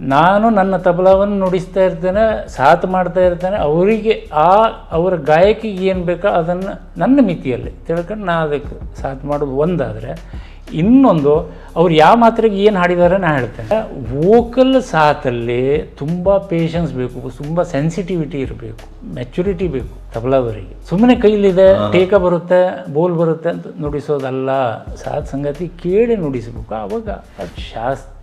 ನಾನು ನನ್ನ ತಬಲವನ್ನು ನುಡಿಸ್ತಾ ಇರ್ತೇನೆ ಸಾಥ್ ಮಾಡ್ತಾ ಇರ್ತೇನೆ ಅವರಿಗೆ ಆ ಅವರ ಗಾಯಕಿಗೆ ಏನು ಬೇಕೋ ಅದನ್ನು ನನ್ನ ಮಿತಿಯಲ್ಲಿ ತಿಳ್ಕೊಂಡು ನಾನು ಅದಕ್ಕೆ ಸಾಥ್ ಮಾಡೋದು ಒಂದಾದರೆ ಇನ್ನೊಂದು ಅವ್ರು ಯಾವ ಮಾತ್ರೆಗೆ ಏನು ಹಾಡಿದ್ದಾರೆ ನಾನು ಹೇಳ್ತೇನೆ. ವೋಕಲ್ ಸಾಥಲ್ಲಿ ತುಂಬ ಪೇಷನ್ಸ್ ಬೇಕು ತುಂಬ ಸೆನ್ಸಿಟಿವಿಟಿ ಇರಬೇಕು ಮೆಚುರಿಟಿ ಬೇಕು ತಬಲಾದವರಿಗೆ. ಸುಮ್ಮನೆ ಕೈಲಿದೆ ಟೇಕ ಬರುತ್ತೆ ಬೋಲ್ ಬರುತ್ತೆ ಅಂತ ನುಡಿಸೋದಲ್ಲ ಸಾಥ್ ಸಂಗತಿ ಕೇಳಿ ನುಡಿಸಬೇಕು. ಆವಾಗ ಅದು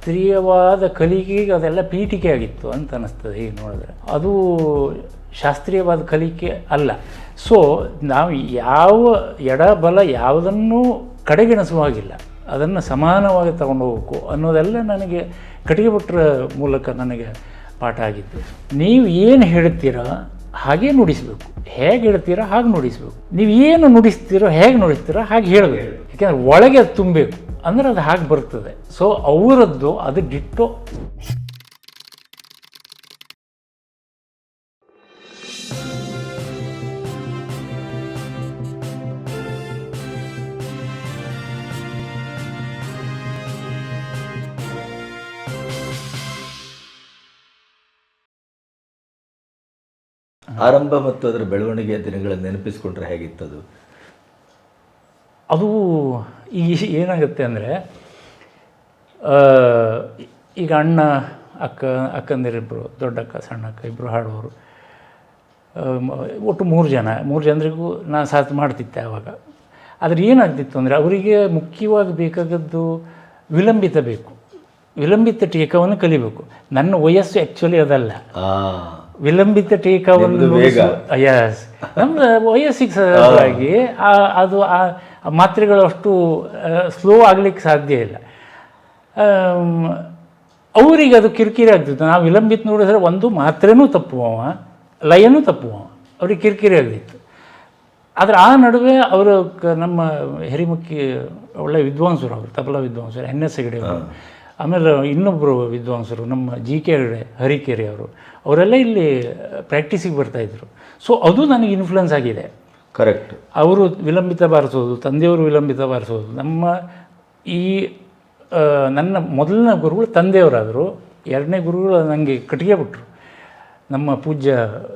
ಶಾಸ್ತ್ರೀಯವಾದ ಕಲಿಕೆಗೆ ಅದೆಲ್ಲ ಪೀಠಿಕೆ ಆಗಿತ್ತು ಅಂತ ಅನ್ನಿಸ್ತದೆ ಈಗ ನೋಡಿದ್ರೆ. ಅದು ಶಾಸ್ತ್ರೀಯವಾದ ಕಲಿಕೆ ಅಲ್ಲ. ಸೊ ನಾವು ಯಾವ ಎಡ ಬಲ ಯಾವುದನ್ನೂ ಕಡೆಗಣಿಸುವ ಹಾಗಿಲ್ಲ. ಅದನ್ನು ಸಮಾನವಾಗಿ ತಗೊಂಡು ಹೋಗಬೇಕು ಅನ್ನೋದೆಲ್ಲ ನನಗೆ ಕಟ್ಟಿಗೆ ಭಟ್ರ ಮೂಲಕ ನನಗೆ ಪಾಠ ಆಗಿತ್ತು ನೀವು ಏನು ಹೇಳ್ತೀರಾ? ಹಾಗೇ ನುಡಿಸಬೇಕು. ಹೇಗೆ ಹೇಳ್ತೀರಾ ಹಾಗೆ ನುಡಿಸಬೇಕು. ನೀವು ಏನು ನುಡಿಸ್ತೀರೋ ಹೇಗೆ ನುಡಿಸ್ತೀರೋ ಹಾಗೆ ಹೇಳಬೇಕು. ಯಾಕೆಂದ್ರೆ ಒಳಗೆ ಅದು ತುಂಬಬೇಕು ಅಂದರೆ ಅದು ಹಾಗೆ ಬರ್ತದೆ. ಸೊ ಅವರದ್ದು ಅದು ಡಿಟ್ಟೋ ಆರಂಭ ಮತ್ತು ಅದರ ಬೆಳವಣಿಗೆಯ ದಿನಗಳನ್ನು ನೆನಪಿಸ್ಕೊಂಡ್ರೆ ಹೇಗಿತ್ತದು? ಅದು ಈ ಏನಾಗುತ್ತೆ ಅಂದರೆ ಈಗ ಅಣ್ಣ ಅಕ್ಕ ಅಕ್ಕಂದಿರಿಬ್ಬರು ದೊಡ್ಡಕ್ಕ ಸಣ್ಣಕ್ಕ ಇಬ್ಬರು ಹಾಡೋರು ಒಟ್ಟು ಮೂರು ಜನ. ಮೂರು ಜನರಿಗೂ ನಾನು ಸಾಥ್ ಮಾಡ್ತಿದ್ದೆ ಆವಾಗ ಆದರೆ ಏನಾಗ್ತಿತ್ತು ಅಂದರೆ ಅವರಿಗೆ ಮುಖ್ಯವಾಗಿ ಬೇಕಾಗದ್ದು ವಿಲಂಬಿತ ಬೇಕು. ವಿಲಂಬಿತ ಟೀಕವನ್ನು ಕಲಿಬೇಕು. ನನ್ನ ವಯಸ್ಸು ಆ್ಯಕ್ಚುಲಿ ಅದಲ್ಲ. ವಿಲಂಬಿತ ಟೀಕಾವನ್ನು. ಯಸ್ ನಮ್ದು ವಯಸ್ಸಿಗೆ ಆ- ಅದು ಆ ಮಾತ್ರೆಗಳು ಅಷ್ಟು ಸ್ಲೋ ಆಗ್ಲಿಕ್ಕೆ ಸಾಧ್ಯ ಇಲ್ಲ. ಅವರಿಗೆ ಅದು ಕಿರಿಕಿರಿ ಆಗ್ತಿತ್ತು. ನಾವು ವಿಲಂಬಿತ ನೋಡಿದ್ರೆ ಒಂದು ಮಾತ್ರೆನೂ ತಪ್ಪುವವ ಲಯನೂ ತಪ್ಪುವವ. ಅವ್ರಿಗೆ ಕಿರಿಕಿರಿ ಆಗ್ತಿತ್ತು ಆದರೆ ಆ ನಡುವೆ ಅವರು ನಮ್ಮ ಹೆರಿಮುಖಿ ಒಳ್ಳೆ ವಿದ್ವಾಂಸರು ಅವರು ತಬಲಾ ವಿದ್ವಾಂಸರು ಎನ್ ಎಸ್ ಹೆಗಡೆ ಆಮೇಲೆ ಇನ್ನೊಬ್ಬರು ವಿದ್ವಾಂಸರು ನಮ್ಮ ಜಿ ಕೆ ಹೆಗಡೆ ಹರಿಕೆರೆ ಅವರು ಅವರೆಲ್ಲ ಇಲ್ಲಿ ಪ್ರಾಕ್ಟೀಸಿಗೆ ಬರ್ತಾಯಿದ್ರು ಸೊ ಅದು ನನಗೆ ಇನ್ಫ್ಲುಯೆನ್ಸ್ ಆಗಿದೆ. ಕರೆಕ್ಟ್ ಅವರು ವಿಲಂಬಿತ ಬಾರಿಸೋದು ತಂದೆಯವರು ವಿಲಂಬಿತ ಬಾರಿಸೋದು ನಮ್ಮ ಈ ನನ್ನ ಮೊದಲನೇ ಗುರುಗಳು ತಂದೆಯವರಾದರು. ಎರಡನೇ ಗುರುಗಳು ನನಗೆ ಕಟ್ಟಿಗೆ ಬಿಟ್ಟರು ನಮ್ಮ ಪೂಜ್ಯ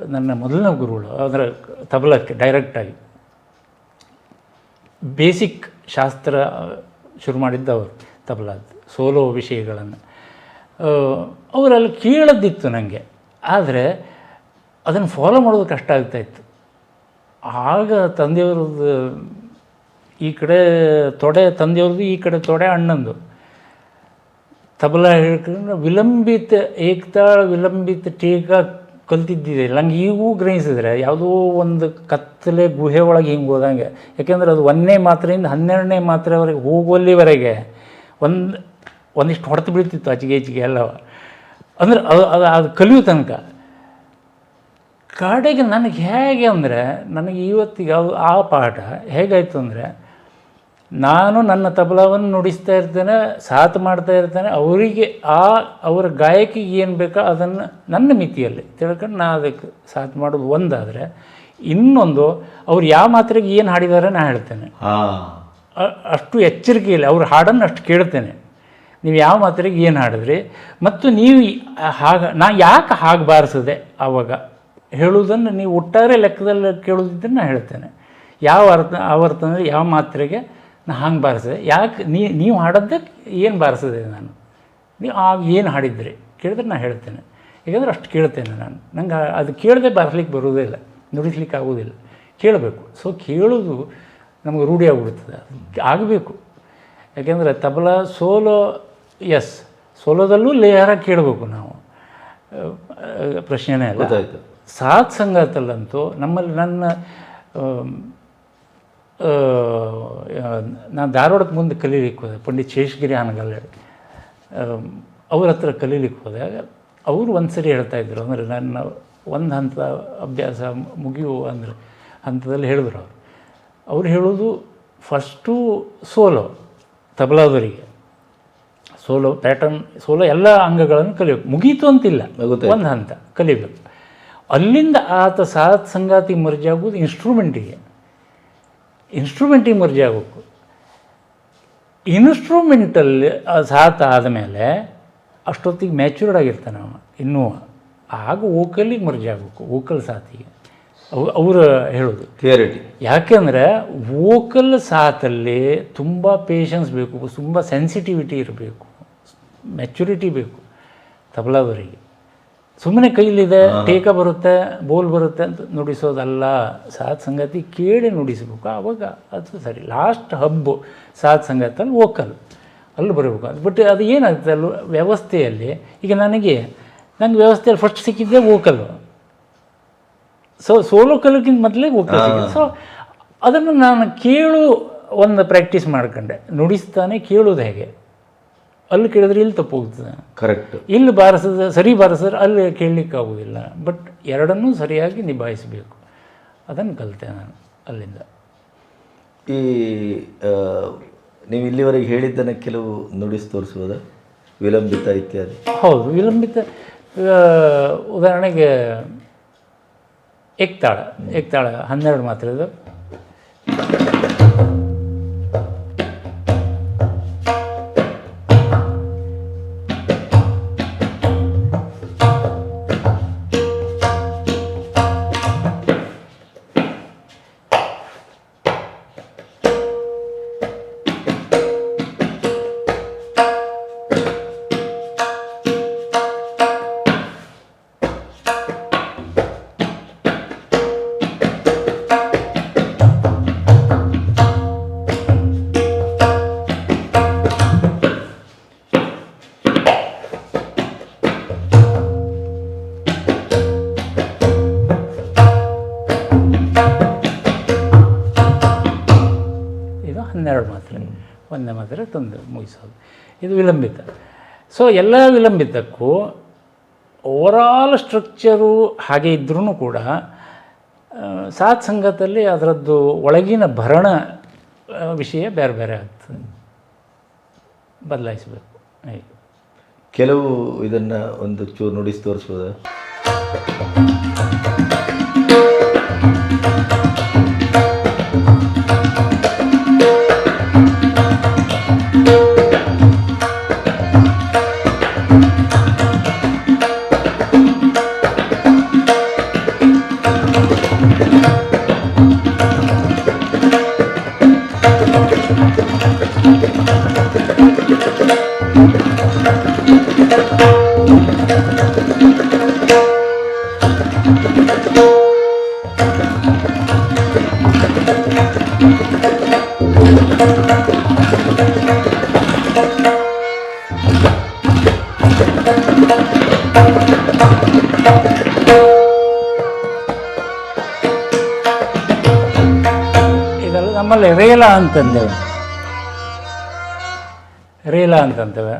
ನನ್ನ ಮೊದಲನೇ ಗುರುಗಳು ಅದರ ತಬಲಕ್ಕೆ ಡೈರೆಕ್ಟಾಗಿ ಬೇಸಿಕ್ ಶಾಸ್ತ್ರ ಶುರು ಮಾಡಿದ್ದವರು ತಬಲಾದ ಸೋಲೋ ವಿಷಯಗಳನ್ನು ಅವರಲ್ಲಿ ಕೇಳದ್ದಿತ್ತು ನನಗೆ ಆದರೆ ಅದನ್ನು ಫಾಲೋ ಮಾಡೋದು ಕಷ್ಟ ಆಗ್ತಾಯಿತ್ತು ಆಗ ತಂದೆಯವ್ರದ್ದು ಈ ಕಡೆ ತೊಡೆ, ತಂದೆಯವ್ರದ್ದು ಈ ಕಡೆ ತೊಡೆ, ಅಣ್ಣಂದು. ತಬಲ ಹೇಳ್ಕೊಂಡು ವಿಲಂಬಿತ, ಏಕತಾಳ ವಿಲಂಬಿತ ಟೀಕ ಕಲ್ತಿದ್ದಿದೆ. ನಂಗೆ ಈಗೂ ಗ್ರಹಿಸಿದ್ರೆ ಯಾವುದೋ ಒಂದು ಕತ್ತಲೆ ಗುಹೆ ಒಳಗೆ ಹಿಂಗೆ ಹೋದಂಗೆ. ಯಾಕೆಂದ್ರೆ ಅದು ಒಂದನೇ ಮಾತ್ರೆಯಿಂದ ಹನ್ನೆರಡನೇ ಮಾತ್ರೆವರೆಗೆ, ಹೋಗುವಲ್ಲಿವರೆಗೆ ಒಂದು ಒಂದಿಷ್ಟು ಹೊಡೆತು ಬೀಳ್ತಿತ್ತು ಆಚೆಗೆ ಈಚೆಗೆ ಎಲ್ಲ. ಅಂದ್ರೆ ಅದು ಅದು ಅದು ಕಲಿಯೋ ತನಕ. ಕಡೆಗೆ ನನಗೆ ಹೇಗೆ ಅಂದರೆ ನನಗೆ ಇವತ್ತಿಗೆ ಅದು ಆ ಪಾಠ ಹೇಗಾಯಿತು ಅಂದರೆ ನಾನು ನನ್ನ ತಬಲವನ್ನು ನುಡಿಸ್ತಾ ಇರ್ತೇನೆ ಸಾಥ್ ಮಾಡ್ತಾ ಇರ್ತೇನೆ ಅವರಿಗೆ ಆ ಅವರ ಗಾಯಕಿಗೆ ಏನು ಬೇಕೋ ಅದನ್ನು ನನ್ನ ಮಿತಿಯಲ್ಲಿ ತಿಳ್ಕೊಂಡು ನಾನು ಅದಕ್ಕೆ ಸಾಥ್ ಮಾಡೋದು ಒಂದಾದರೆ ಇನ್ನೊಂದು ಅವ್ರು ಯಾವ ಮಾತ್ರೆಗೆ ಏನು ಹಾಡಿದ್ದಾರೆ ನಾನು ಹೇಳ್ತೇನೆ. ಅಷ್ಟು ಎಚ್ಚರಿಕೆ ಇಲ್ಲ ಅವ್ರ ಹಾಡನ್ನು ಅಷ್ಟು ಕೇಳ್ತೇನೆ. ನೀವು ಯಾವ ಮಾತ್ರೆಗೆ ಏನು ಹಾಡಿದ್ರಿ? ಮತ್ತು ನೀವು ಹಾಗೆ, ನಾ ಯಾಕೆ ಹಾಗೆ ಬಾರಿಸಿದೆ ಆವಾಗ ಹೇಳುವುದನ್ನು ನೀವು ಒಟ್ಟಾರೆ ಲೆಕ್ಕದಲ್ಲಿ ಕೇಳುವುದನ್ನು ನಾನು ಹೇಳ್ತೇನೆ. ಯಾವ ಅರ್ಥ, ಆವರ್ತನದಲ್ಲಿ ಯಾವ ಮಾತ್ರೆಗೆ ನಾ ಹಂಗೆ ಬಾರಿಸಿದೆ ಯಾಕೆ ನೀ, ನೀವು ಹಾಡೋದಕ್ಕೆ ಏನು ಬಾರಿಸಿದೆ ನಾನು? ನೀವು ಆಗ ಏನು ಹಾಡಿದ್ರಿ? ಕೇಳಿದ್ರೆ ನಾನು ಹೇಳ್ತೇನೆ. ಯಾಕಂದರೆ ಅಷ್ಟು ಕೇಳ್ತೇನೆ ನಾನು. ನಂಗೆ ಅದು ಕೇಳದೆ ಬಾರಿಸ್ಲಿಕ್ಕೆ ಬರೋದೇ ಇಲ್ಲ. ನುಡಿಸ್ಲಿಕ್ಕೆ ಆಗೋದಿಲ್ಲ ಕೇಳಬೇಕು. ಸೊ ಕೇಳೋದು ನಮಗೆ ರೂಢಿ ಆಗಿಬಿಡ್ತದೆ. ಆಗಬೇಕು. ಯಾಕೆಂದರೆ ತಬಲ ಸೋಲೋ ಎಸ್ ಸೋಲೋದಲ್ಲೂ ಲೇಹರ ಕೇಳಬೇಕು ನಾವು. ಪ್ರಶ್ನೆನೇ ಅಲ್ಲ. ಗೊತ್ತಾಯ್ತು. ಸಾತ್ ಸಂಗಾತಲ್ಲಂತೂ ನಮ್ಮಲ್ಲಿ ನನ್ನ ನಾನು ಧಾರವಾಡಕ್ಕೆ ಮುಂದೆ ಕಲೀಲಿಕ್ಕೆ ಹೋದೆ ಪಂಡಿತ್ ಶೇಷಗಿರಿ ಹಾನಗಲ್ ಅವ್ರ ಹತ್ರ ಕಲೀಲಿಕ್ಕೆ ಹೋದಾಗ ಅವರು ಒಂದು ಸರಿ ಹೇಳ್ತಾ ಇದ್ರು ಅಂದರೆ ನನ್ನ ಒಂದು ಹಂತ ಅಭ್ಯಾಸ ಮುಗಿಯುವ ಅಂದರೆ ಹಂತದಲ್ಲಿ ಹೇಳಿದ್ರು ಅವರು. ಅವ್ರು ಹೇಳೋದು ಫಸ್ಟು ಸೋಲೋ ತಬಲಾದವರಿಗೆ ಸೋಲೋ ಪ್ಯಾಟರ್ನ್ ಸೋಲೋ ಎಲ್ಲ ಅಂಗಗಳನ್ನು ಕಲಿಬೇಕು. ಮುಗೀತು ಅಂತಿಲ್ಲ. ಒಂದು ಹಂತ ಕಲಿಬೇಕು. ಅಲ್ಲಿಂದ ಆತ ಸಾತ್ ಸಂಗಾತಿ ಮರ್ಜಿ ಆಗೋದು ಇನ್ಸ್ಟ್ರೂಮೆಂಟಿಗೆ ಇನ್ಸ್ಟ್ರೂಮೆಂಟಿಗೆ ಮರ್ಜಿ ಆಗಬೇಕು. ಇನ್ಸ್ಟ್ರೂಮೆಂಟಲ್ಲಿ ಸಾತ್ ಆದಮೇಲೆ ಅಷ್ಟೊತ್ತಿಗೆ ಮ್ಯಾಚುರ್ಡ್ ಆಗಿರ್ತಾನೆ ಅವನು ಇನ್ನೂ. ಆಗ ವೋಕಲಿಗೆ ಮರ್ಜಾಗಬೇಕು ವೋಕಲ್ ಸಾತಿಗೆ. ಅವು ಅವರು ಹೇಳೋದು ಕ್ಲಿಯರಿಟಿ ಯಾಕೆಂದರೆ ವೋಕಲ್ ಸಾತಲ್ಲಿ ತುಂಬ ಪೇಷನ್ಸ್ ಬೇಕು ತುಂಬ ಸೆನ್ಸಿಟಿವಿಟಿ ಇರಬೇಕು. ಮೆಚುರಿಟಿ ಬೇಕು ತಬಲಾದವರಿಗೆ ಸುಮ್ಮನೆ ಕೈಲಿದೆ ಟೇಕ ಬರುತ್ತೆ ಬೋಲ್ ಬರುತ್ತೆ ಅಂತ ನುಡಿಸೋದಲ್ಲ ಸಾತ್ ಸಂಗತಿ ಕೇಳಿ ನುಡಿಸಬೇಕು ಆವಾಗ ಅದು ಸರಿ. ಲಾಸ್ಟ್ ಹಬ್ಬು ಸಾತ್ ಸಂಗತಲ್ಲಿ ವೋಕಲ್ ಅಲ್ಲಿ ಬರಬೇಕು. ಅದು ಬಟ್ ಅದು ಏನಾಗುತ್ತೆ ಅಲ್ಲಿ ವ್ಯವಸ್ಥೆಯಲ್ಲಿ ಈಗ ನನಗೆ ನಂಗೆ ವ್ಯವಸ್ಥೆಯಲ್ಲಿ ಫಸ್ಟ್ ಸಿಕ್ಕಿದ್ದೆ ವೋಕಲ್ಲು ಸೊ ಸೋಲೋ ಕಲಕ್ಕಿಂತ ಮೊದಲೇ ವೋಕಲ್ ಸೊ ಅದನ್ನು ನಾನು ಕೇಳು ಒಂದು ಪ್ರಾಕ್ಟೀಸ್ ಮಾಡ್ಕೊಂಡೆ. ನುಡಿಸ್ತಾನೆ ಕೇಳೋದು ಹೇಗೆ? ಅಲ್ಲಿ ಕೇಳಿದ್ರೆ ಇಲ್ಲಿ ತಪ್ಪು ಹೋಗ್ತದೆ ಕರೆಕ್ಟ್ ಇಲ್ಲಿ ಬಾರಿಸಿದ ಸರಿ ಬಾರಿಸಿದ್ರೆ ಅಲ್ಲಿ ಕೇಳಲಿಕ್ಕೆ ಆಗೋದಿಲ್ಲ ಬಟ್ ಎರಡನ್ನೂ ಸರಿಯಾಗಿ ನಿಭಾಯಿಸಬೇಕು. ಅದನ್ನು ಕಲಿತೆ ನಾನು ಅಲ್ಲಿಂದ. ಈ ನೀವು ಇಲ್ಲಿವರೆಗೆ ಹೇಳಿದ್ದನ್ನು ಕೆಲವು ನುಡಿಸಿ ತೋರಿಸುವುದು? ವಿಲಂಬಿತ ಇತ್ಯಾದಿ. ಹೌದು ವಿಲಂಬಿತ ಆ, ಉದಾಹರಣೆಗೆ ಏಕ್ತಾಳ. ಏಕ್ತಾಳ ಹನ್ನೆರಡು ಮಾತ್ರ ಇದು ವಿಲಂಬಿತ. ಸೊ ಎಲ್ಲ ವಿಲಂಬಿತಕ್ಕೂ ಓವರಾಲ್ ಸ್ಟ್ರಕ್ಚರು ಹಾಗೆ ಇದ್ರೂ ಕೂಡ ಸಾತ್ ಸಂಗತಲ್ಲಿ ಅದರದ್ದು ಒಳಗಿನ ಭರಣ ವಿಷಯ ಬೇರೆ ಬೇರೆ ಆಗ್ತದೆ. ಬದಲಾಯಿಸಬೇಕು. ಕೆಲವು ಇದನ್ನು ಒಂದು ಚೂರು ನುಡಿಸಿ ತೋರಿಸ್ಬೋದಾ? ಅಂತಂತೇವೆ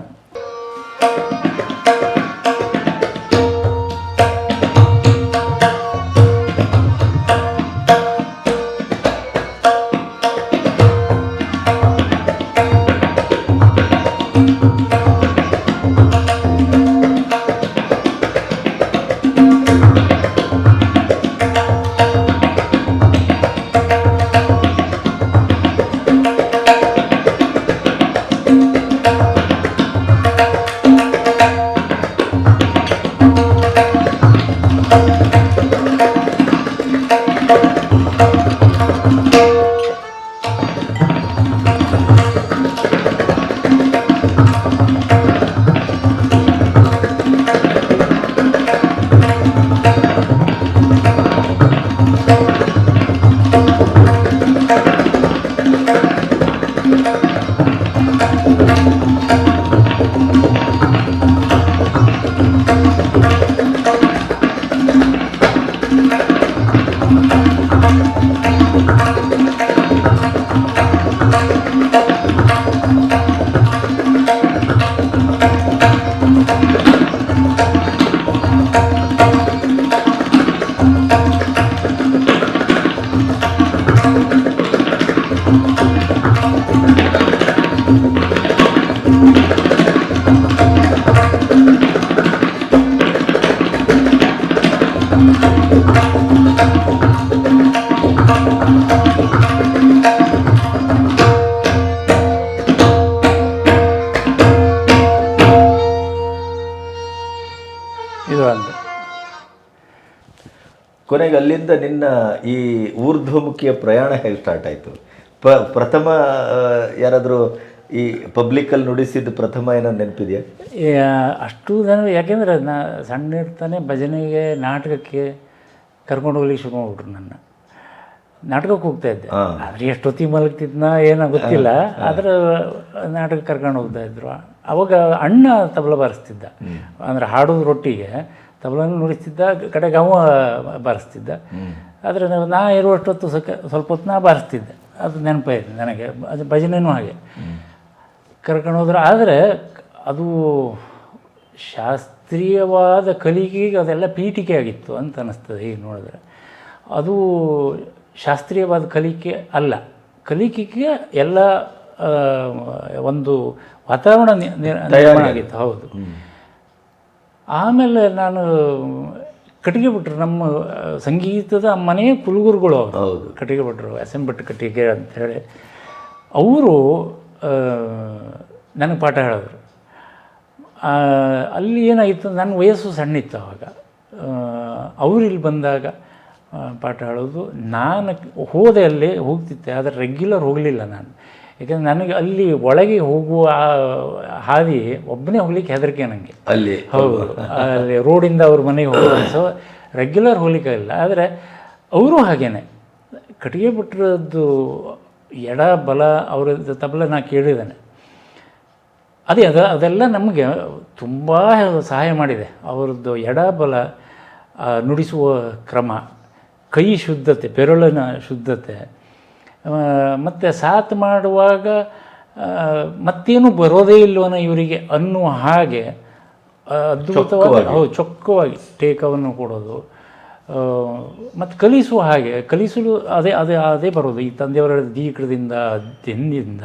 ಕೊನೆಗೆ ಅಲ್ಲಿಂದ ನಿನ್ನ ಈ ಊರ್ಧ್ವಮುಖಿಯ ಪ್ರಯಾಣ ಹೇಗೆ ಸ್ಟಾರ್ಟ್ ಆಯಿತು? ಪ ಪ್ರಥಮ ಯಾರಾದರೂ ಈ ಪಬ್ಲಿಕ್ಕಲ್ಲಿ ನುಡಿಸಿದ್ದು ಪ್ರಥಮ ಏನೋ ನೆನಪಿದೆಯಾ? ಅಷ್ಟು ಜನ ಯಾಕೆಂದರೆ ನಾ ಸಣ್ಣ ಇರ್ತಾನೆ ಭಜನೆಗೆ ನಾಟಕಕ್ಕೆ ಕರ್ಕೊಂಡು ಹೋಗ್ಲಿಕ್ಕೆ ಶುರು ಮಾಡ್ಬಿಟ್ರು ನನ್ನ. ನಾಟಕಕ್ಕೆ ಹೋಗ್ತಾ ಇದ್ದೆ. ಆದರೆ ಎಷ್ಟೊತ್ತಿಗೆ ಮಲಗ್ತಿದ್ನ ಏನೋ ಗೊತ್ತಿಲ್ಲ. ಆದ್ರೆ ನಾಟಕ ಕರ್ಕೊಂಡು ಹೋಗ್ತಾ ಇದ್ರು. ಅವಾಗ ಅಣ್ಣ ತಬಲ ಬಾರಿಸ್ತಿದ್ದ. ಅಂದರೆ ಹಾಡೋದು ರೊಟ್ಟಿಗೆ. ತಬಲನ್ನು ನುಡಿಸ್ತಿದ್ದ ಕಡೆಗೆ ಅವ ಬಾರಿಸ್ತಿದ್ದ. ಆದರೆ ನಾ ಇರುವಷ್ಟೊತ್ತು ಸಕ ಸ್ವಲ್ಪ ಹೊತ್ತು ನಾ ಬಾರಿಸ್ತಿದ್ದೆ. ಅದು ನೆನಪಾಯಿತು ನನಗೆ. ಅದು ಭಜನೆಯೂ ಹಾಗೆ. ಕರ್ಕೊಂಡು ಹೋದ್ರೆ ಆದರೆ ಅದು ಶಾಸ್ತ್ರೀಯವಾದ ಕಲಿಕೆಗೆ ಅದೆಲ್ಲ ಪೀಠಿಕೆ ಆಗಿತ್ತು ಅಂತ ಅನ್ನಿಸ್ತದೆ ಈಗ ನೋಡಿದ್ರೆ. ಅದು ಶಾಸ್ತ್ರೀಯವಾದ ಕಲಿಕೆ ಅಲ್ಲ. ಕಲಿಕೆಗೆ ಎಲ್ಲ ಒಂದು ವಾತಾವರಣ ನಿರ್ಮಾಣ ಆಗಿತ್ತು. ಹೌದು. ಆಮೇಲೆ ನಾನು ಕಟ್ಟಿಗೆ ಭಟ್ರು ನಮ್ಮ ಸಂಗೀತದ ಮನೆಯ ಕುಲಗುರುಗಳು ಅವರು. ಹೌದು. ಕಟ್ಟಿಗೆ ಭಟ್ರು ಎಸ್ ಎಂ ಭಟ್ ಕಟ್ಟಿಗೆ ಅಂತೇಳಿ ಅವರು ನನಗೆ ಪಾಠ ಹೇಳಿದ್ರು. ಅಲ್ಲಿ ಏನಾಯಿತು ನನ್ನ ವಯಸ್ಸು ಸಣ್ಣಿತ್ತು ಆವಾಗ ಅವರು ಇಲ್ಲಿ ಬಂದಾಗ ಪಾಠ ಹೇಳೋದು ನಾನು ಹೋದೆ ಅಲ್ಲಿ ಹೋಗ್ತಿದ್ದೆ ಆದರೆ ರೆಗ್ಯುಲರ್ ಹೋಗಲಿಲ್ಲ ನಾನು. ಯಾಕಂದ್ರೆ ನನಗೆ ಅಲ್ಲಿ ಒಳಗೆ ಹೋಗುವ ಹಾದಿ ಒಬ್ಬನೇ ಹೋಗ್ಲಿಕ್ಕೆ ಹೆದರಿಕೆ ನನಗೆ. ಅಲ್ಲಿ ಹೌದು. ಅಲ್ಲಿ ರೋಡಿಂದ ಅವ್ರ ಮನೆಗೆ ಹೋಗೋದು. ಸೊ ರೆಗ್ಯುಲರ್ ಹೋಗ್ಲಿಕ್ಕಾಗಿಲ್ಲ ಆದರೆ ಅವರು ಹಾಗೇನೆ. ಕಟ್ಟಿಗೆ ಬಿಟ್ಟಿರೋದು ಎಡ ಬಲ ಅವರ ತಬಲ ನಾ ಕೇಳಿದ್ದೇನೆ. ಅದೇ ಅದು ಅದೆಲ್ಲ ನಮಗೆ ತುಂಬ ಸಹಾಯ ಮಾಡಿದೆ. ಅವರದ್ದು ಎಡ ಬಲ ನುಡಿಸುವ ಕ್ರಮ ಕೈ ಶುದ್ಧತೆ ಬೆರಳಿನ ಶುದ್ಧತೆ ಮತ್ತು ಸಾತ್ ಮಾಡುವಾಗ ಮತ್ತೇನು ಬರೋದೇ ಇಲ್ಲವನ ಇವರಿಗೆ ಅನ್ನುವ ಹಾಗೆ ಅದ್ಭುತವಾಗಿ ಹೌದು ಚೊಕ್ಕವಾಗಿ ಟೇಕವನ್ನು ಕೊಡೋದು. ಮತ್ತು ಕಲಿಸುವ ಹಾಗೆ ಕಲಿಸಲು ಅದೇ ಅದೇ ಅದೇ ಬರೋದು. ಈ ತಂದೆಯವರ ದೀಕಡದಿಂದ ದಿನದಿಂದ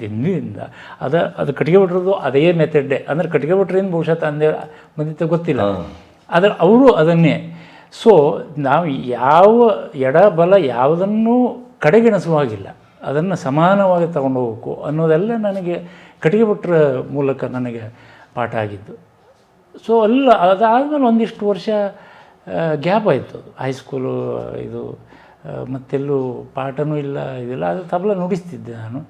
ದಿನದಿಂದ ಅದ ಅದು ಕಟ್ಟಿಗೆ ಬಿಟ್ಟಿರೋದು ಅದೇ ಮೆಥಡ್ಡೆ ಅಂದರೆ ಕಟ್ಟಿಗೆ ಬಿಟ್ರಿಂದ ಬಹುಶಃ ತಂದೆಯವರ ಬಂದಿತ್ತು ಗೊತ್ತಿಲ್ಲ. ಆದರೆ ಅವರು ಅದನ್ನೇ. ಸೊ ನಾವು ಯಾವ ಎಡ ಬಲ ಯಾವುದನ್ನೂ ಕಡೆಗಣಿಸುವ ಹಾಗಿಲ್ಲ ಅದನ್ನು ಸಮಾನವಾಗಿ ತಗೊಂಡು ಹೋಗಬೇಕು ಅನ್ನೋದೆಲ್ಲ ನನಗೆ ಕಟ್ಟಿಗೆ ಬಿಟ್ಟರ ಮೂಲಕ ನನಗೆ ಪಾಠ ಆಗಿದ್ದು. ಸೊ ಅಲ್ಲ ಅದಾದಮೇಲೆ ಒಂದಿಷ್ಟು ವರ್ಷ ಗ್ಯಾಪ್ ಆಯಿತು ಹೈಸ್ಕೂಲು ಇದು ಮತ್ತೆಲ್ಲೂ ಪಾಠನೂ ಇಲ್ಲ, ಇದಿಲ್ಲ. ಅದು ತಬಲ ನುಡಿಸ್ತಿದ್ದೆ ನಾನು.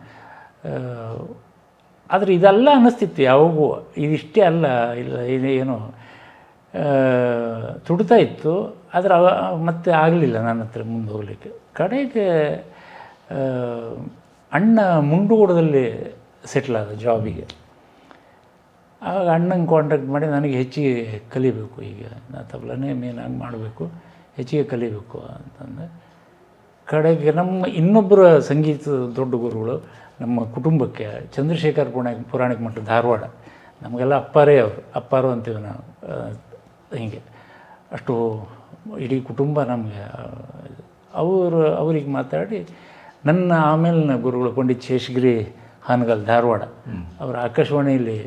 ಆದರೆ ಇದೆಲ್ಲ ಅನ್ನಿಸ್ತಿತ್ತು ಯಾವಾಗೂ. ಇದಿಷ್ಟೇ ಅಲ್ಲ, ಇಲ್ಲ, ಇದು ತುಡ್ತಾ ಇತ್ತು. ಆದರೆ ಮತ್ತೆ ಆಗಲಿಲ್ಲ ನನ್ನ ಹತ್ರ ಮುಂದೆ ಹೋಗಲಿಕ್ಕೆ. ಕಡೆಗೆ ಅಣ್ಣ ಮುಂಡೂಡದಲ್ಲಿ ಸೆಟ್ಲ್ ಆದ ಜಾಬಿಗೆ ಆವಾಗ ಅಣ್ಣಂಗೆ ಕಾಂಟ್ಯಾಕ್ಟ್ ಮಾಡಿ ನನಗೆ ಹೆಚ್ಚಿಗೆ ಕಲಿಬೇಕು ಈಗ ನಾ ತಬಲನೇ ಮೇನಾಗಿ ಮಾಡಬೇಕು, ಹೆಚ್ಚಿಗೆ ಕಲಿಬೇಕು ಅಂತಂದು. ಕಡೆಗೆ ನಮ್ಮ ಇನ್ನೊಬ್ಬರ ಸಂಗೀತ ದೊಡ್ಡ ಗುರುಗಳು ನಮ್ಮ ಕುಟುಂಬಕ್ಕೆ, ಚಂದ್ರಶೇಖರ್ ಪುರಾಣಿಕ್ ಪುರಾಣಿಕ ಮಠ ಧಾರವಾಡ, ನಮಗೆಲ್ಲ ಅಪ್ಪಾರೇ ಅವರು. ಅಪ್ಪಾರು ಅಂತೀವಿ ನಾವು ಹೀಗೆ. ಅಷ್ಟು ಇಡೀ ಕುಟುಂಬ ನಮಗೆ ಅವರು, ಅವ್ರಿಗೆ ಮಾತಾಡಿ, ನನ್ನ ಆಮೇಲಿನ ಗುರುಗಳು ಪಂಡಿತ್ ಶೇಷಗಿರಿ ಹಾನಗಲ್ ಧಾರವಾಡ, ಅವರು ಆಕಾಶವಾಣಿಯಲ್ಲಿ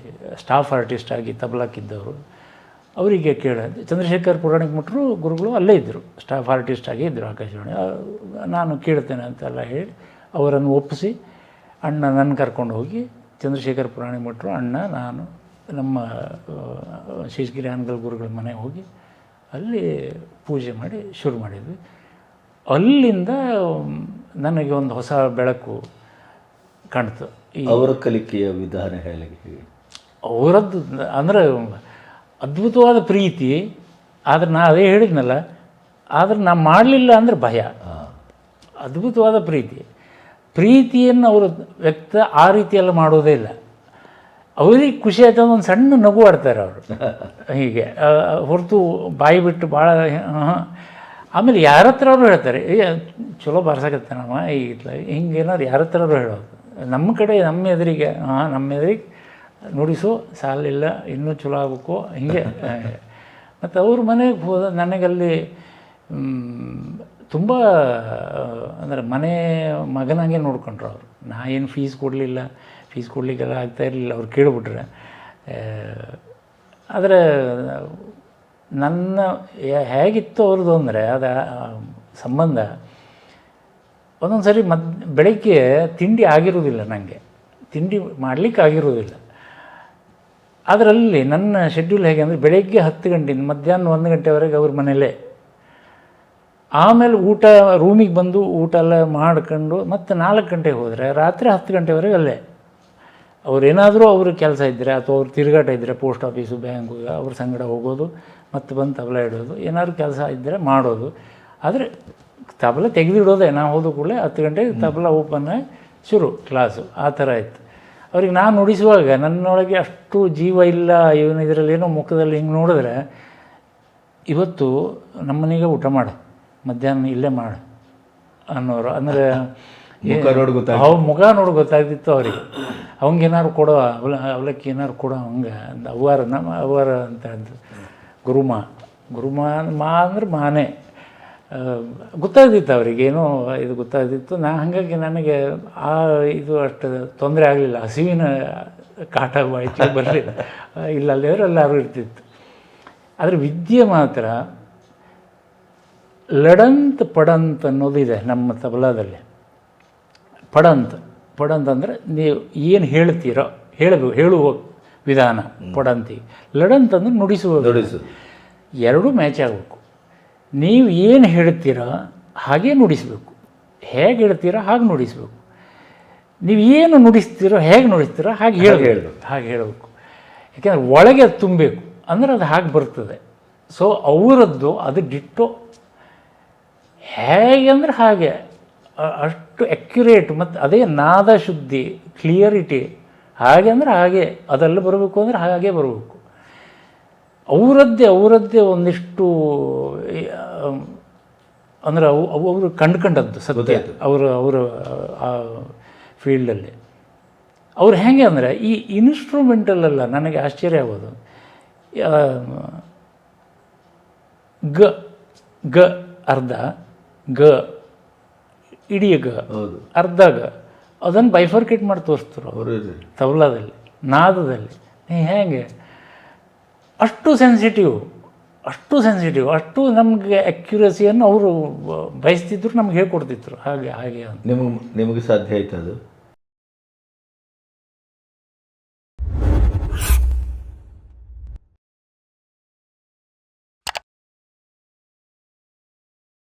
ಸ್ಟಾಫ್ ಆರ್ಟಿಸ್ಟ್ ಆಗಿ ತಬಲಾಕಿದ್ದವರು ಅವರಿಗೆ ಕೇಳ, ಚಂದ್ರಶೇಖರ್ ಪುರಾಣಿಕ ಮಠರು ಗುರುಗಳು ಅಲ್ಲೇ ಇದ್ದರು, ಸ್ಟಾಫ್ ಆರ್ಟಿಸ್ಟ್ ಆಗಿ ಇದ್ದರು ಆಕಾಶವಾಣಿ. ನಾನು ಕೇಳ್ತೇನೆ ಅಂತೆಲ್ಲ ಹೇಳಿ ಅವರನ್ನು ಒಪ್ಪಿಸಿ, ಅಣ್ಣ ನನ್ನ ಕರ್ಕೊಂಡು ಹೋಗಿ, ಚಂದ್ರಶೇಖರ್ ಪುರಾಣಿಕ ಮಠರು ಅಣ್ಣ ನಾನು ನಮ್ಮ ಶೇಷಗಿರಿ ಹಾನಗಲ್ ಗುರುಗಳ ಮನೆಗೆ ಹೋಗಿ ಅಲ್ಲಿ ಪೂಜೆ ಮಾಡಿ ಶುರು ಮಾಡಿದ್ವಿ. ಅಲ್ಲಿಂದ ನನಗೆ ಒಂದು ಹೊಸ ಬೆಳಕು ಕಾಣ್ತು. ಈ ಅವರ ಕಲಿಕೆಯ ವಿಧಾನ ಹೇಳಿ ಅವರದ್ದು ಅಂದರೆ ಅದ್ಭುತವಾದ ಪ್ರೀತಿ ಆದರೆ ನಾ ಅದೇ ಹೇಳಿದ್ನಲ್ಲ ಆದರೆ ನಾನು ಮಾಡಲಿಲ್ಲ ಅಂದರೆ ಭಯ. ಅದ್ಭುತವಾದ ಪ್ರೀತಿ. ಪ್ರೀತಿಯನ್ನು ಅವರು ವ್ಯಕ್ತ ಆ ರೀತಿಯೆಲ್ಲ ಮಾಡೋದೇ ಇಲ್ಲ. ಅವರಿಗೆ ಖುಷಿ ಆಯ್ತು ಅಂದ್ರೆ ಒಂದು ಸಣ್ಣ ನಗು ಆಡ್ತಾರೆ ಅವರು. ಹೀಗೆ ಹೊರತು ಬಾಯಿ ಬಿಟ್ಟು ಭಾಳ ಆಮೇಲೆ ಯಾರ ಹತ್ರ ಅವರು ಹೇಳ್ತಾರೆ ಏ ಚಲೋ ಬಾರ್ಸಕತ್ತಾನಮ್ಮ ಇಲ್ಲ ಹಿಂಗೆ ಏನಾದ್ರು ಯಾರ ಹತ್ರ ಹೇಳೋದು ನಮ್ಮ ಕಡೆ ನಮ್ಮ ಎದುರಿಗೆ ಹಾಂ ನಮ್ಮ ಎದುರಿಗೆ ನುಡಿಸು ಸಾಲಿಲ್ಲ ಇನ್ನೂ ಚಲೋ ಆಗಬೇಕು ಹಿಂಗೆ. ಮತ್ತು ಅವ್ರ ಮನೆಗೆ ಹೋದ ನನಗಲ್ಲಿ ತುಂಬ ಅಂದರೆ ಮನೆ ಮಗನಾಗೆ ನೋಡ್ಕೊಂಡ್ರು ಅವರು. ನಾ ಏನು ಫೀಸ್ ಕೊಡಲಿಲ್ಲ ಫೀಸ್ ಕೊಡಲಿಕ್ಕೆಲ್ಲ ಆಗ್ತಾ ಇರಲಿಲ್ಲ ಅವ್ರು ಕೇಳಿಬಿಟ್ರೆ. ಆದರೆ ನನ್ನ ಹೇಗಿತ್ತು ಅವ್ರದ್ದು ಅಂದರೆ, ಅದು ಸಂಬಂಧ ಒಂದೊಂದು ಸರಿ ಮದ್, ಬೆಳಗ್ಗೆ ತಿಂಡಿ ಆಗಿರೋದಿಲ್ಲ ನನಗೆ ತಿಂಡಿ ಮಾಡಲಿಕ್ಕೆ ಆಗಿರೋದಿಲ್ಲ ಅದರಲ್ಲಿ ನನ್ನ ಶೆಡ್ಯೂಲ್ ಹೇಗೆ ಅಂದರೆ, ಬೆಳಗ್ಗೆ ಹತ್ತು ಗಂಟೆಯಿಂದ ಮಧ್ಯಾಹ್ನ ಒಂದು ಗಂಟೆವರೆಗೆ ಅವ್ರ ಮನೇಲೆ ಆಮೇಲೆ ಊಟ ರೂಮಿಗೆ ಬಂದು ಊಟ ಎಲ್ಲ ಮಾಡ್ಕೊಂಡು ಮತ್ತು ನಾಲ್ಕು ಗಂಟೆಗೆ ಹೋದರೆ ರಾತ್ರಿ ಹತ್ತು ಗಂಟೆವರೆಗೆ ಅಲ್ಲೇ. ಅವ್ರೇನಾದರೂ ಅವ್ರ ಕೆಲಸ ಇದ್ದರೆ ಅಥವಾ ಅವ್ರು ತಿರುಗಾಟ ಇದ್ದರೆ ಪೋಸ್ಟ್ ಆಫೀಸು ಬ್ಯಾಂಕು ಅವ್ರ ಸಂಗಡ ಹೋಗೋದು. ಮತ್ತೆ ಬಂದು ತಬಲ ಇಡೋದು. ಏನಾದ್ರು ಕೆಲಸ ಇದ್ದರೆ ಮಾಡೋದು. ಆದರೆ ತಬಲ ತೆಗೆದಿಡೋದೇ ನಾವು ಹೋದ ಕೂಡಲೇ ಹತ್ತು ಗಂಟೆಗೆ ತಬಲ ಓಪನ್ ಶುರು ಕ್ಲಾಸು. ಆ ಥರ ಇತ್ತು. ಅವ್ರಿಗೆ ನಾನು ನುಡಿಸುವಾಗ ನನ್ನೊಳಗೆ ಅಷ್ಟು ಜೀವ ಇಲ್ಲ ಇವನು ಇದರಲ್ಲಿ ಏನೋ ಮುಖದಲ್ಲಿ ಹಿಂಗೆ ನೋಡಿದ್ರೆ ಇವತ್ತು ನಮ್ಮನೆಗೆ ಊಟ ಮಾಡು ಮಧ್ಯಾಹ್ನ ಇಲ್ಲೇ ಮಾಡು ಅನ್ನೋರು. ಅಂದರೆ ಅವ್ ಮುಖ ನೋಡಿ ಗೊತ್ತಾಗ್ತಿತ್ತು ಅವ್ರಿಗೆ. ಅವಂಗೇನಾದ್ರು ಕೊಡೋ ಅವಲ ಅವಲಕ್ಕಿ ಏನಾರು ಕೊಡೋ ಹಂಗೆ ಅಂದ ಅವ್ವಾರ ನಮ್ಮ ಅವ್ವಾರ ಅಂತ ಅಂದ್ರು. ಗುರುಮ. ಗುರುಮ ಮಾ ಅಂದ್ರೆ ಮಾನೆ. ಗೊತ್ತಾಗ್ತಿತ್ತು ಅವ್ರಿಗೆ, ಏನೋ ಇದು ಗೊತ್ತಾಗ್ತಿತ್ತು. ನಾ ಹಾಗಾಗಿ ನನಗೆ ಆ ಇದು ಅಷ್ಟು ತೊಂದರೆ ಆಗಲಿಲ್ಲ. ಹಸಿವಿನ ಕಾಟ ಬಾಯ್ತು ಬರಲಿಲ್ಲ. ಇಲ್ಲ ಎಲ್ಲರೂ ಇರ್ತಿತ್ತು. ಆದರೆ ವಿದ್ಯೆ ಮಾತ್ರ ಲಡಂತ್ ಪಡಂತ್ ಅನ್ನೋದಿದೆ ನಮ್ಮ ತಬಲಾದಲ್ಲಿ. ಪಡಂತ್. ಪಡಂತ್ ಅಂದರೆ ನೀವು ಏನು ಹೇಳ್ತೀರೋ, ಹೇಳಬೇಕು, ಹೇಳುವ ವಿಧಾನ ಪಡಂತಿ. ಲಡಂತಂದ್ರೆ ಅಂದರೆ ನುಡಿಸುವ. ನುಡಿಸು ಎರಡೂ ಮ್ಯಾಚ್ ಆಗಬೇಕು. ನೀವು ಏನು ಹೇಳ್ತೀರಾ ಹಾಗೆ ನುಡಿಸಬೇಕು. ಹೇಗೆ ಹೇಳ್ತೀರಾ ಹಾಗೆ ನುಡಿಸಬೇಕು. ನೀವು ಏನು ನುಡಿಸ್ತೀರೋ ಹೇಗೆ ನುಡಿಸ್ತೀರೋ ಹಾಗೆ ಹೇಳಿ ಹೇಳಬೇಕು. ಹಾಗೆ ಹೇಳಬೇಕು. ಯಾಕೆಂದರೆ ಒಳಗೆ ಅದು ತುಂಬಬೇಕು. ಅಂದರೆ ಅದು ಹಾಗೆ ಬರ್ತದೆ. ಸೊ ಅವರದ್ದು ಅದು ಡಿಟ್ಟೋ ಹೇಗೆ ಅಂದರೆ ಹಾಗೆ ಅಷ್ಟು ಅಕ್ಯುರೇಟ್ ಮತ್ತು ಅದೇ ನಾದ ಶುದ್ಧಿ ಕ್ಲಿಯರಿಟಿ ಹಾಗೆ ಅಂದರೆ ಹಾಗೆ ಅದೆಲ್ಲ ಬರಬೇಕು ಅಂದರೆ ಹಾಗೆ ಬರಬೇಕು. ಅವರದ್ದೇ ಅವರದ್ದೇ ಒಂದಿಷ್ಟು ಅಂದರೆ ಅವು ಅವು ಅವರು ಕಂಡ್ಕೊಂಡದ್ದು ಸತ್ಯ. ಅವರು ಅವರ ಆ ಫೀಲ್ಡಲ್ಲಿ. ಅವ್ರು ಹೇಗೆ ಅಂದರೆ ಈ ಇನ್ಸ್ಟ್ರೂಮೆಂಟಲ್ಲೆಲ್ಲ ನನಗೆ ಆಶ್ಚರ್ಯ ಆಗೋದು. ಗ ಗ ಅರ್ಧ ಗ ಇಡೀ ಗ ಹೌದು. ಅರ್ಧ ಗ. ಅದನ್ನು ಬೈಫರ್ಕೇಟ್ ಮಾಡಿ ತೋರಿಸ್ತರು ತಬಲಾದಲ್ಲಿ ನಾದದಲ್ಲಿ. ನೀ ಹೇಗೆ? ಅಷ್ಟು ಸೆನ್ಸಿಟಿವ್ ಅಷ್ಟು ಸೆನ್ಸಿಟಿವ್ ಅಷ್ಟು ನಮಗೆ ಅಕ್ಯುರಸಿಯನ್ನು ಅವರು ಬಯಸ್ತಿದ್ರು ನಮ್ಗೆ ಹೇಳ್ಕೊಡ್ತಿದ್ರು. ಹಾಗೆ ಹಾಗೆ ಅಂತ. ನಿಮಗೆ ನಿಮಗೆ ಸಾಧ್ಯ ಆಯ್ತು ಅದು?